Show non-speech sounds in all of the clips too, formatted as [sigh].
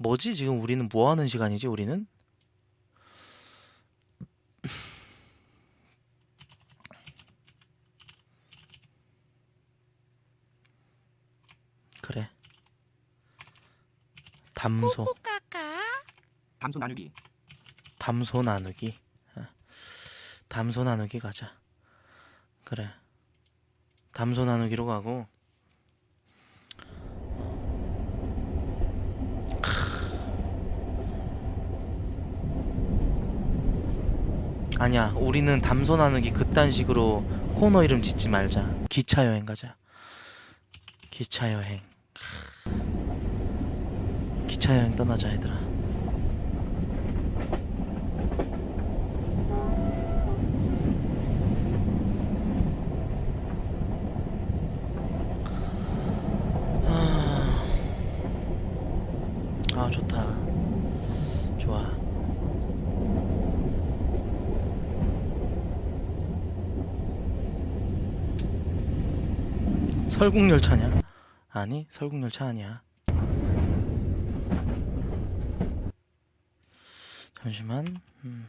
뭐지 지금 우리는 뭐 하는 시간이지 우리는? 그래. 담소 담소 나누기 담소 나누기. 어. 담소 나누기 가자. 그래. 담소 나누기로 가고. 아니야, 우리는 담소 나누기 그딴 식으로 코너 이름 짓지 말자. 기차 여행 가자. 기차 여행. 기차 여행 떠나자, 얘들아. 아 좋다 좋아 설국열차냐? 아니 설국열차 아니야 잠시만 음.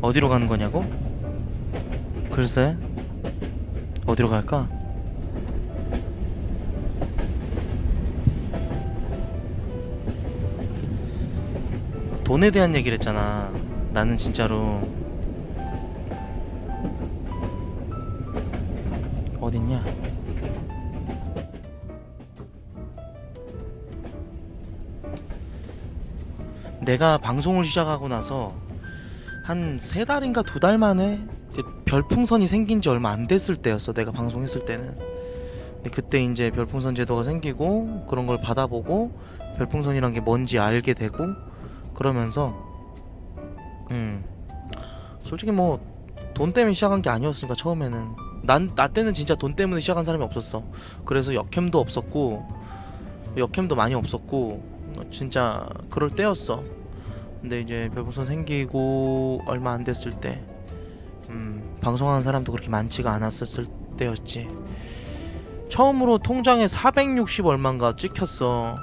어디로 가는 거냐고? 글쎄 어디로 갈까? 돈에 대한 얘기를 했잖아. 나는 진짜로 내가 방송을 시작하고 나서 한 세 달인가 두 달 만에 별풍선이 생긴 지 얼마 안 됐을 때였어. 내가 방송했을 때는. 근데 그때 이제 별풍선 제도가 생기고 그런 걸 받아보고 별풍선이란 게 뭔지 알게 되고 그러면서 음 솔직히 뭐 돈 때문에 시작한 게 아니었으니까 처음에는 난 나 때는 진짜 돈 때문에 시작한 사람이 없었어. 그래서 역캠도 없었고 역캠도 많이 없었고 진짜 그럴 때였어. 근데 이제 별풍선 생기고 얼마 안 됐을 때 음, 방송하는 사람도 그렇게 많지가 않았을 때였지. 처음으로 통장에 460 얼마인가 찍혔어.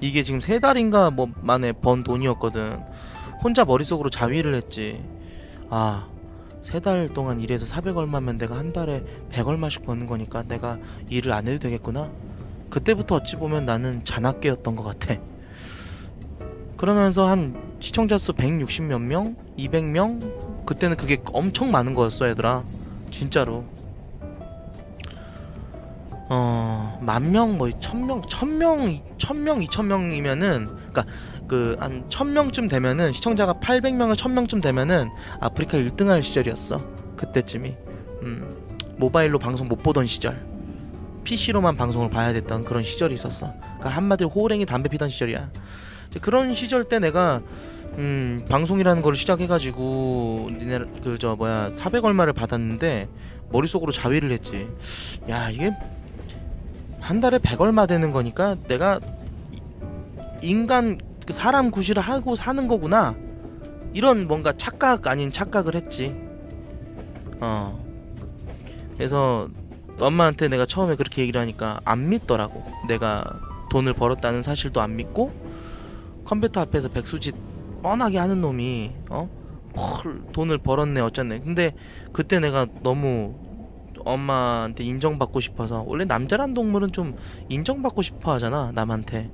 이게 지금 세 달인가 뭐 만에 번 돈이었거든. 혼자 머릿속으로 자위를 했지. 아, 세 달 동안 일해서 400 얼마면 내가 한 달에 100 얼마씩 버는 거니까 내가 일을 안 해도 되겠구나. 그때부터 어찌 보면 나는 잔악계였던 것 같아. 그러면서 한 시청자 수 160 몇 명, 200명, 그때는 그게 엄청 많은 거였어, 얘들아. 진짜로. 어, 만 명, 뭐, 천 명, 천 명, 천 명, 이천 명이면은, 그니까, 그, 한, 천 명쯤 되면은, 시청자가 800명을 천 명쯤 되면은, 아프리카 1등 할 시절이었어. 그때쯤이. 음, 모바일로 방송 못 보던 시절. PC로만 방송을 봐야 됐던 그런 시절이 있었어. 그니까, 한마디로 호랭이 담배 피던 시절이야. 그런 시절 때 내가, 음, 방송이라는 걸 시작해가지고, 니네, 그, 저, 뭐야, 400 얼마를 받았는데, 머릿속으로 자위를 했지. 야, 이게, 한 달에 100 얼마 되는 거니까 내가 인간 그 사람 구실을 하고 사는 거구나. 이런 뭔가 착각 아닌 착각을 했지. 어. 그래서 엄마한테 내가 처음에 그렇게 얘기를 하니까 안 믿더라고. 내가 돈을 벌었다는 사실도 안 믿고 컴퓨터 앞에서 백수짓 뻔하게 하는 놈이 어? 헐, 돈을 벌었네 어쩌네. 근데 그때 내가 너무 엄마한테 인정받고 싶어서 원래 남자란 동물은 좀 인정받고 싶어 하잖아 남한테.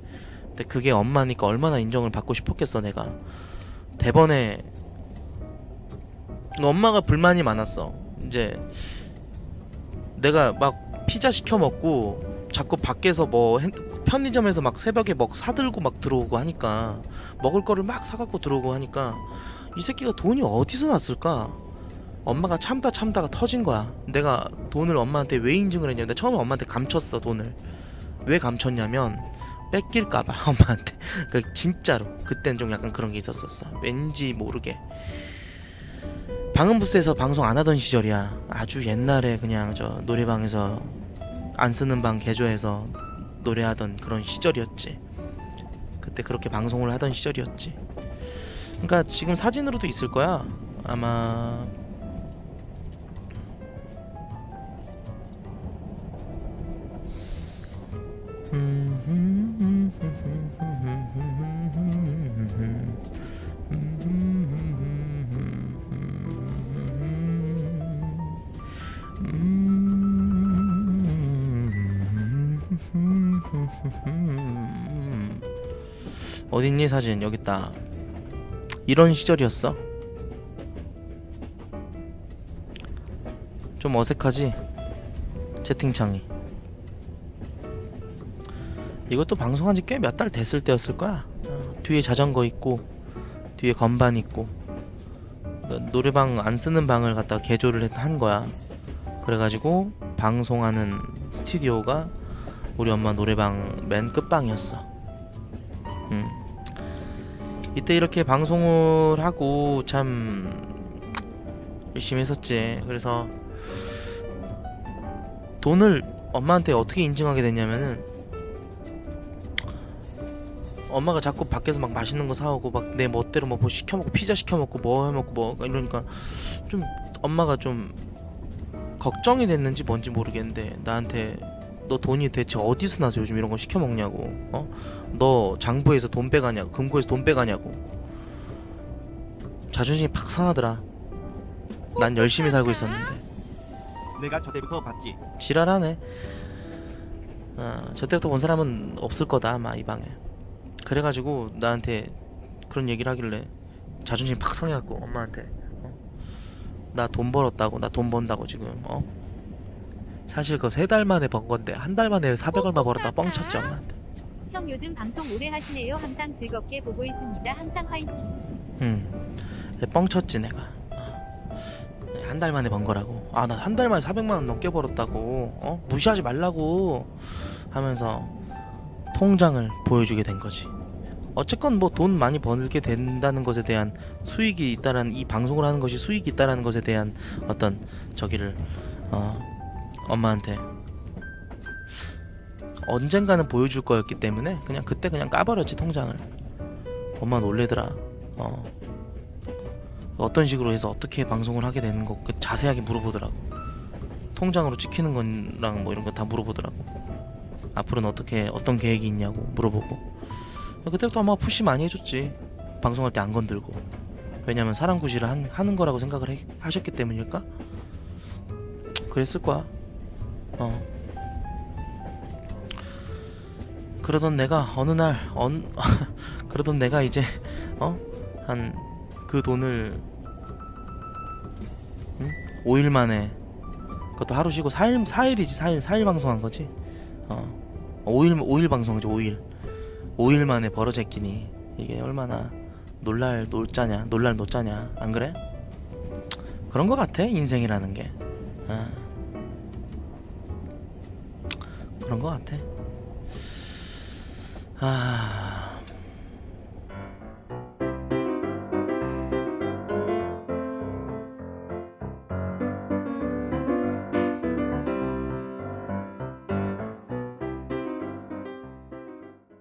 근데 그게 엄마니까 얼마나 인정을 받고 싶었겠어 내가. 대번에 엄마가 불만이 많았어. 이제 내가 막 피자 시켜 먹고 자꾸 밖에서 뭐 핸- 편의점에서 막 새벽에 막 사들고 막 들어오고 하니까 먹을 거를 막 사갖고 들어오고 하니까 이 새끼가 돈이 어디서 났을까 엄마가 참다 참다가 터진 거야. 내가 돈을 엄마한테 왜 인증을 했냐면 처음에 엄마한테 감췄어 돈을. 왜 감췄냐면 뺏길까봐 [laughs] 엄마한테. 그 진짜로 그땐 좀 약간 그런 게 있었었어. 왠지 모르게. 방음부스에서 방송 안 하던 시절이야. 아주 옛날에 그냥 저 노래방에서 안 쓰는 방 개조해서 노래하던 그런 시절이었지. 그때 그렇게 방송을 하던 시절이었지. 그러니까 지금 사진으로도 있을 거야. 아마 어딨니 사진? 여기 있다. 이런 시절이었어? 좀 어색하지? 채팅창이. 이것도 방송한 지 꽤 몇 달 됐을 때였을 거야. 어, 뒤에 자전거 있고 뒤에 건반 있고. 그 노래방 안 쓰는 방을 갖다 개조를 했- 한 거야. 그래가지고 방송하는 스튜디오가 우리 엄마 노래방 맨 끝방이었어. 음. 이때 이렇게 방송을 하고 참 열심히 했었지. 그래서 돈을 엄마한테 어떻게 인증하게 됐냐면은 엄마가 자꾸 밖에서 막 맛있는 거 사오고 막 내 멋대로 뭐, 뭐 시켜 먹고 피자 시켜 먹고 뭐 해 먹고 뭐 이러니까 좀 엄마가 좀 걱정이 됐는지 뭔지 모르겠는데 나한테 너 돈이 대체 어디서 나서 요즘 이런 거 시켜 먹냐고 어? 너 장부에서 돈 빼가냐고 금고에서 돈 빼가냐고 자존심이 팍 상하더라 난 열심히 살고 있었는데 내가 저 때부터 봤지. 지랄하네. 어, 저 때부터 본 사람은 없을 거다 아마 이 방에. 그래가지고 나한테 그런 얘기를 하길래 자존심 팍 상해갖고 엄마한테 어? 나돈 벌었다고 나 돈 번다고 지금 어? 사실 그 세 달 만에 번 건데 한 달 만에 400 얼마 벌었다 뻥쳤지 엄마한테. 형 요즘 방송 오래 하시네요. 항상 즐겁게 보고 있습니다. 항상 화이팅. 응. 뻥쳤지 내가. 한 달 만에 번 거라고. 아 나 한 달 만에 400만 원 넘게 벌었다고. 어? 무시하지 말라고 하면서 통장을 보여주게 된 거지. 어쨌건 뭐 돈 많이 벌게 된다는 것에 대한 수익이 있다라는 이 방송을 하는 것이 수익이 있다라는 것에 대한 어떤 저기를 어 엄마한테 언젠가는 보여줄 거였기 때문에 그냥 그때 그냥 까버렸지 통장을. 엄마 놀래더라. 어. 어떤 식으로 해서 어떻게 방송을 하게 되는 거그 자세하게 물어보더라고. 통장으로 찍히는 거랑 뭐 이런 거 다 물어보더라고. 앞으로는 어떻게 어떤 계획이 있냐고 물어보고. 그때부터 엄마가 푸시 많이 해줬지. 방송할 때 안 건들고. 왜냐면 사람 구실을 한, 하는 거라고 생각을 해- 하셨기 때문일까? 그랬을 거야. 어. 그러던 내가 어느 날언 [laughs] 그러던 내가 이제 어? 한 그 돈을 응? 5일 만에 그것도 하루 쉬고 4일 4일이지 4일 4일 방송한 거지. 어. 5일 5일 방송이지 5일. 5일 만에 벌어졌기니 이게 얼마나 놀랄 놀자냐 놀랄 노자냐 안 그래? 그런 거 같아 인생이라는 게. 아. 그런 거 같아. 아